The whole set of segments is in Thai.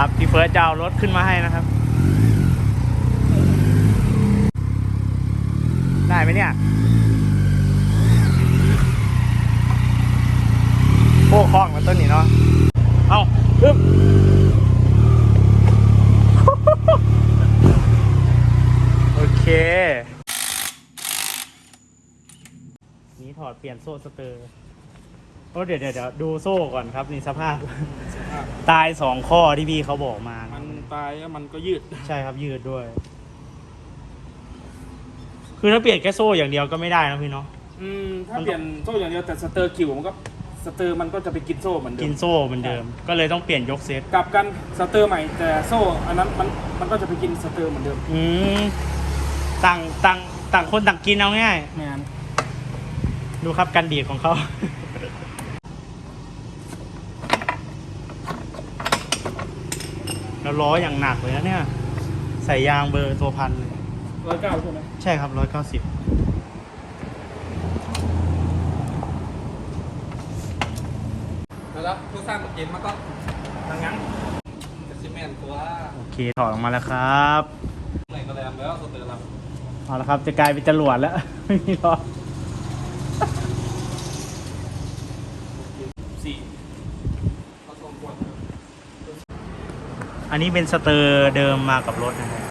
ครับพี่เฟิร์สจะเอารถขึ้นมาให้นะครับ ได้ไหมเนี่ยโค้คล้องมาต้นนี้เนาะเอาปึ๊บโอเคนี่ถอดเปลี่ยนโซ่สเตอร์ โอ้เดี๋ยวเดี๋ยวเดี๋ยวดูโซ่ก่อนครับนี่สภาพ ตายสองข้อที่พี่เขาบอกมามันตายแล้วมันก็ยืด ใช่ครับยืดด้วย คือถ้าเปลี่ยนแค่โซ่อย่างเดียวก็ไม่ได้นะพี่เนาะ อืม ถ้ามันเปลี่ยนโซ่อย่างเดียวแต่สเตอร์คิวมันก็สเตอร์มันก็จะไปกินโซ่เหมือนเดิกิมนโซ่เหมือนเดิม ก็เลยต้องเปลี่ยนยกเซตกลับกันสเตอร์ใหม่แต่โซ่อันนั้นมันมันก็จะไปกินสเตอร์เหมือนเดิมอืมต่างต่างต่างคนต่างกินเอาง่าย งานดูครับการดีดของเขา แล้วล้ออย่างหนักเลยนะเนี่ย ใส่ยางเบอร์ตัวพันเลยร้อยเก้าใช่ไหมใช่ครับร้อยเก้าสิบแล้วผู้สร้างเกมมันก็ทางยังจะซีเมนต์ตัวโอเคถอดออกมาแล้วครับไหนก็แรมแล้วสเตอร์เราเอาละครับจะกลายเป็นจรวดแล้วไม่มีล้อ สี่ ผสมขวด อันนี้เป็นสเตอร์เดิมมากับรถนะครับ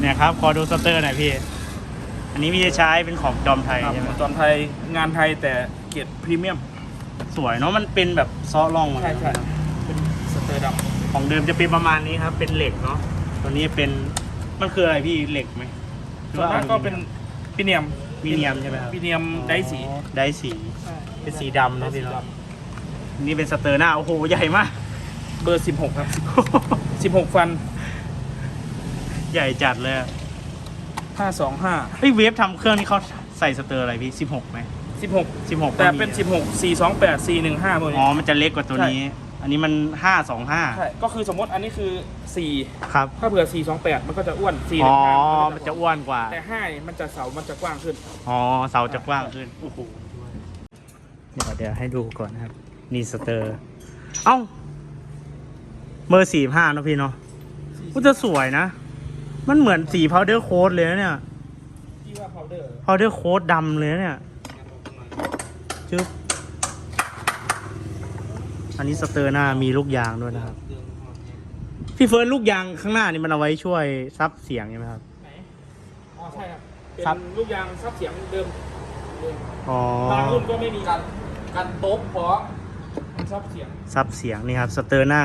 เนี่ยครับ ขอดูสเตอร์หน่อยพี่ อันนี้พี่จะใช้เป็นของจอมไทยครับใช่ไหมตอนไทยงานไทยแต่ กียรติพรีเมียมสวยเนาะมันเป็นแบบซอล่องมาใช่ใช่เป็นสเตอร์ดของเดิมจะเป็นประมาณนี้ครับ เป็นเหล็กเนาะตัวนี้เป็นมันคืออะไรพี่เหล็กไหมหำรือส่วนว่านั้นก็เป็นพิเนียมมีเนียมใช่ไหมครับพิเนียมได้สีอ๋อได้สี เป็นสีดำเนอะพี่เนอะนี่เป็นสเตอร์หน้าโอ้โหใหญ่มาก เบอร์สิบหกครับสิบหกฟัน ใหญ่จัดเลยอะห้าสองห้าเฮ้ยเวฟทำเครื่องนี่เขาใส่สเตอร์อะไรพี่สิบหกไหม สิบหกสิบหกแต่เป็นสิบหกสี่สองแปดสี่หนึ่งห้าพวกอ๋นี้ อ มันจะเล็กกว่าตัวนี้ อันนี้มันห้าสองห้าใช่ ก็คือสมมติอันนี้คือสี่ครับ ถ้าเผื่อสี่สองแปดมันก็จะอ้วนสี่หอ๋นึ่องห้ามัมันจะอ้วนกว่า แต่ห้านี่มันจะเสา มันจะกว้างขึ้น อ๋อ เสาจะกว้างขึ้น โอ้โหเดี๋ยวเดี๋ยวให้ดูก่อนนะครับ นี่สเตอร์ เอ้าเบอร์สี่ห้าเนอะพี่เนาะก็จะสวยนะ มันเหมือนสีพาวเดอร์โค้ดเลยนะเนี่ย ที่ว่าพาวเดอร์พาวเดอร์โค้ดดำเลยนะเนี่ย จึ๊บอันนี้สเตอร์หน้ามีลูกยางด้วยนะครับ พี่เฟิร์นลูกยางข้างหน้านี่มันเอาไว้ช่วยซับเสียงใช่ไหมครับ ไหนอ๋อใช่ครับเป็นครับลูกยางซับเสียงเดิมเดิมอ๋อ บางรุ่นก็ไม่มีกันกันโต๊ะเพราะมันซับเสียงซับเสียงนี่ครับสเตอร์หน้า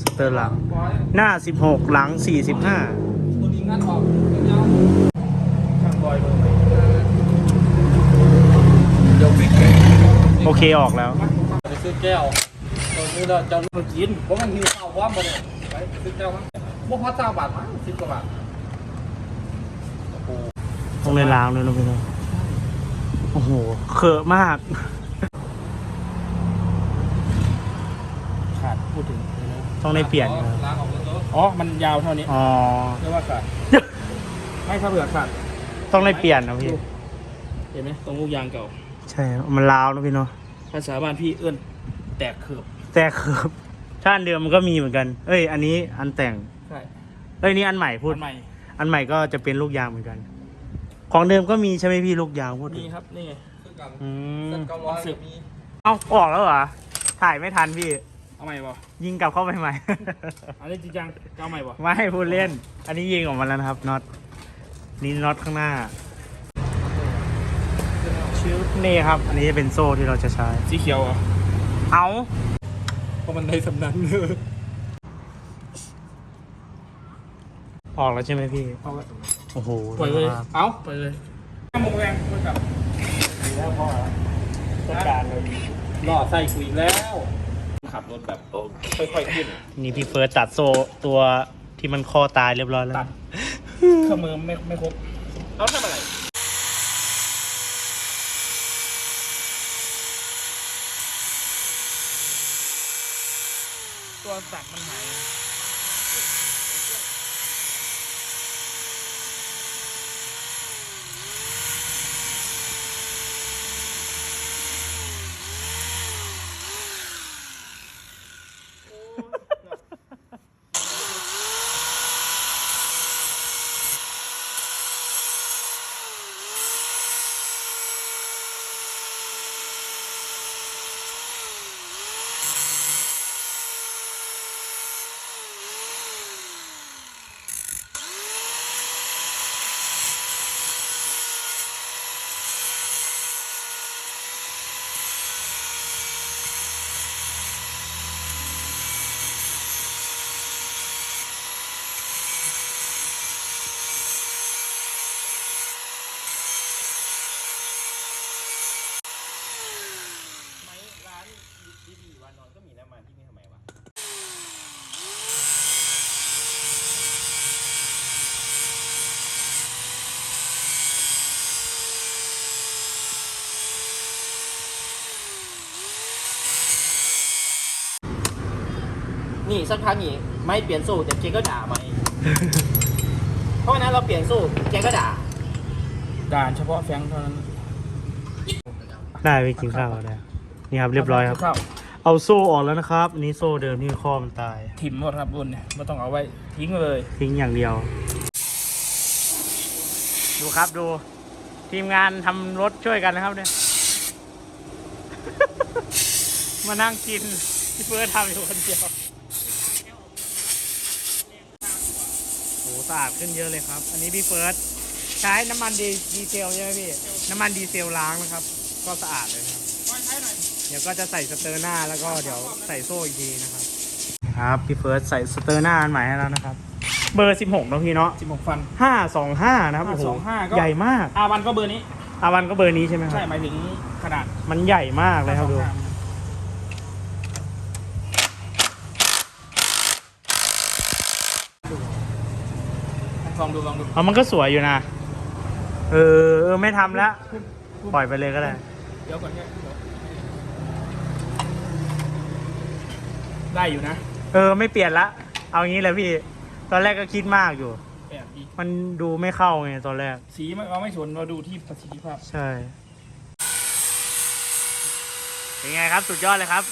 สเตอร์หลัง เพราะหน้า 16 หลัง 45 ตัวนี้งัดออกยาวช่างบอยเบอร์ใหม่เดี๋ยวฟิก โอเคออกแล้วไปซื้อแก้วตอนนี้เราจะมากินเพราะมันมีข้าวว่ามาเนี่ยไปซื้อแก้วมั้งพวกพัดเจ้าบาทมั้งสิบกว่าบาทโอ้โหต้องเลยล้างเลยนะพี่น้องโอ้โหเขอะมาก ขาดพูดถึงต้องได้เปลี่ยนล้างออกเลยอ๋อ มันยาวเท่านี้ อ๋อเรียกว่าขาดไม่ถ้าเผื่อขาดต้องได้เปลี่ยนนะพี่ เห็นไหมตรงลูกยางเก่า ใช่ มันล้าวนะพี่เนาะภาษาบ้านพี่เอื้อนแตกเขือบแต่เขือบถ้าอันเดิมมันก็มีเหมือนกัน เอ้ย อันนี้อันแต่ง ใช่เอ้ยนี่อันใหม่พูด อันใหม่อันใหม่ก็จะเป็นลูกยางเหมือนกัน ของเดิมก็มีใช่ไหมพี่ลูกยางพูดถึนี่งครับนี่ไงซื้อกันอืมเส้นเก้าร้อยมีเอ้าออกแล้วเหรอ ถ่ายไม่ทันพี่ เอาใหม่ป่ะยิงกลับเข้าไปใหม่ อันนี้จริงจังเอาใหม่ป่ะไม่ให้พูดเล่น อันนี้ยิงออกมาแล้วนะครับน็อต นี่น็อตข้างหน้า ชิวนี่ครับ อันนี้จะเป็นโซ่ที่เราจะใช้ สีเขียวเหรอะเอาเพราะมันในสำนักเลยออกแล้วใช่ไหมพี่ เอาไว้โอ้โหปล่อยเลยครับเอาปล่อยเลยห้ามงแรงไปกับต้องการเลยล่อไส้คุยแล้ว ขับรถแบบค่อยๆขึ้น นี่พี่เฟิร์สตัดโซ่ตัวที่มันคอตายเรียบร้อยแล้ว ตัด เครื่องมือไม่ไม่ครบ เอาทำอะไร ตัวสักมันหาย ไหมร้านดีดีๆวานอนก็มีน้ำมันที่นี่ทำไมวะ นี่สักพักนี่ไม่เปลี่ยนสู้แต่เจก็ด่าไหมเพราะฉะนั้นเราเปลี่ยนสู้เจก็ด่า ด่านเฉพาะแฟงเท่านั้นได้ไปกินข้าวแล้วนี่ครับเรียบร้อยครับเข้าเอาโซ่ออกแล้วนะครับอันนี้โซ่เดิมที่ข้อมันตาย ถิ่มหมดครับรุ่นเนี่ยไม่ต้องเอาไว้ทิ้งเลย ทิ้งอย่างเดียว ดูครับดู ทีมงานทำรถช่วยกันนะครับเนี่ย มานั่งกินที่เฟิร์สทำอยู่คนเดียวโอ้ สะอาดขึ้นเยอะเลยครับ อันนี้พี่เฟิร์สใช้น้ำมันดีดีเซลใช่ไหมพี่ น้ำมันดีเซลล้างนะครับ ก็สะอาดเลยนะครับเดี๋ยวก็จะใส่สเตอร์หน้าแล้วก็เดี๋ยวใส่โซ่อีกทีนะครับครับพี่เฟิร์สใส่สเตอร์หน้าอันใหม่ให้แล้วนะครับ เบอร์ 16เนอะพี่เนาะสิบหกฟันห้าสองห้านะครับโอ้โห525ก็ ใหญ่มากอาวันก็เบอร์นี้อาวันก็เบอร์นี้ใช่ไหมครัใช่บหมายถึงขนาด มันใหญ่มากเลยครับดู ลองดูลองดูเอามันก็สวยอยู่นะ เออเออไม่ทำแล้ว ปล่อยไปเลยก็ได้ เดี๋ยวก่อนเนี่ยเดี๋ยวได้อยู่นะเออ ไม่เปลี่ยนละ เอางี้เลยพี่ ตอนแรกก็คิดมากอยู่แอบดีมันดูไม่เข้าไงตอนแรก สีมันเราไม่สนเราดูที่ประสิทธิภาพ ใช่ เป็นไงครับสุดยอดเลยครับ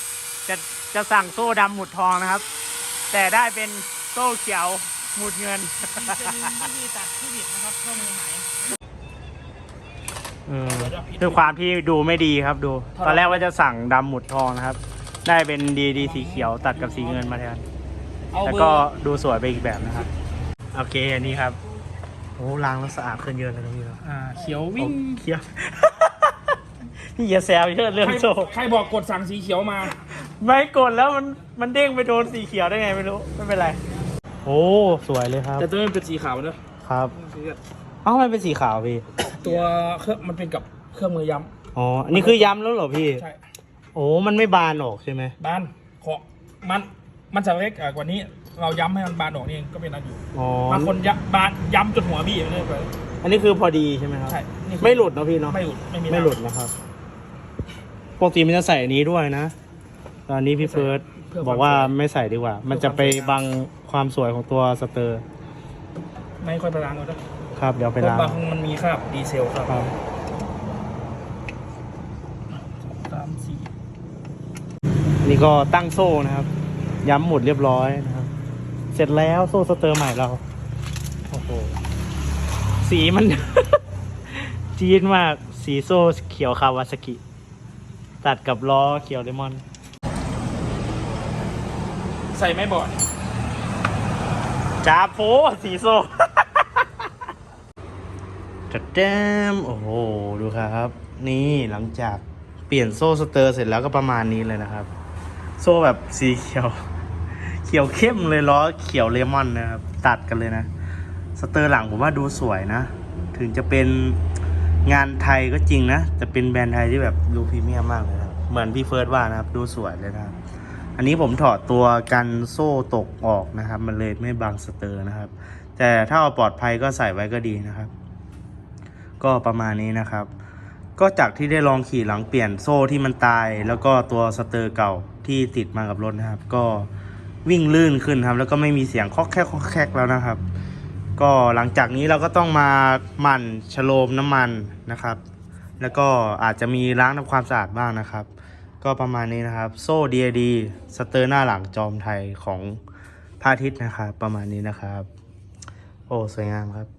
จะจะสั่งโซ่ดำหมุดทองนะครับ แต่ได้เป็นโซ่เขียว หมุดเงิน เป็นวิธีตัดผู้ผิดนะครับข้อมือหายเออด้วยความที่ดูไม่ดีครับดู ตอนแรกว่าจะสั่งดำหมุดทองนะครับ ได้เป็นดีดีสีเขียวตัดกับสีเงินมาแทนเอาแล้วเบอก็ร์ดูสวยไปอีกแบบนะครับ โอเคอันนี้ครับโอ้ล้างแล้วสะอาดขึ้นเยอะเลยนะพี่เนาะอ่าเขียววิ่งเขียว พี่อย่าแซวเยอะเรื่องใครโซ่ใครบอกกดสั่งสีเขียวมา ไม่กดแล้วมันมันเด้งไปโดนสีเขียวได้ไงไม่รู้ไม่เป็นไร โอ้สวยเลยครับแต่ตัวนี้มันเป็นสีขาวเนอะครับ เอ้ามันเป็นสีขาวพี่ ตัวเครื่องมันเป็นกับเครื่องมือย้อ๋ออันนี้คือย้ำแล้วเหรอพี่ำใช่โอ้ มันไม่บานออกใช่ไหมบานขอมันมันจะเล็กกว่านี้ เราย้ำให้มันบานออกนี่เองก็เป็นอันอยู่อ๋อบางคนย้ำบานย้ำจนหัวบี้เลยไปอันนี้คือพอดีใช่ไหมครับ ใช่นี่คือไม่หลุดเนอะพี่เนาะ ไม่หลุดไม่มีไม่หลุดนะครับ ปกติมันจะใส่อันนี้ด้วยนะ ตอนนี้พี่เฟิร์ส บอกว่าไม่ใส่ดีกว่า มันจะไปบังความสวยของตัวสเตอร์ ไม่ค่อยไปล้างเลยนะครับเดี๋ยวเพไปราะล้างบางมันมีคราบดีเซลครับครับสามสี่อันนี้ก็ตั้งโซ่นะครับ ย้ำหมุดเรียบร้อยนะครับ เสร็จแล้วโซ่สเตอร์ใหม่เราโอ้โหสีมัน จี๊ดมากสีโซ่เขียวคาวาซากิ ตัดกับล้อเขียวเลมอน ใส่ไม่บ่อยจาโฟสีโซ่จัดแจมโอ้โห ดูครับ นี่หลังจากเปลี่ยนโซ่สเตอร์เสร็จแล้วก็ประมาณนี้เลยนะครับ โซ่แบบสีเขียว เขียวเข้มเลยล้อเขียวเลมอนนะครับ ตัดกันเลยนะ สเตอร์หลังผมว่าดูสวยนะ ถึงจะเป็นงานไทยก็จริงนะ แต่เป็นแบรนด์ไทยที่แบบดูพรีเมียมมากเลยนะเหมือนพี่เฟิร์สว่านะครับ ดูสวยเลยนะครับ อันนี้ผมถอดตัวกันโซ่ตกออกนะครับ มันเลยไม่บังสเตอร์นะครับ แต่ถ้าเอาปลอดภัยก็ใส่ไว้ก็ดีนะครับ ก็ประมาณนี้นะครับ ก็จากที่ได้ลองขี่หลังเปลี่ยนโซ่ที่มันตาย แล้วก็ตัวสเตอร์เก่าที่ติดมากับรถนะครับ ก็วิ่งลื่นขึ้นครับ แล้วก็ไม่มีเสียงคอกแคกคอกแคกแล้วนะครับ ก็หลังจากนี้เราก็ต้องมาหมั่นชโลมน้ำมันนะครับ แล้วก็อาจจะมีล้างทำความสะอาดบ้างนะครับ ก็ประมาณนี้นะครับ โซ่ DAD สเตอร์หน้าหลังจอมไทยของพระอาทิตย์นะครับ ประมาณนี้นะครับ โอ้ สวยงามครับ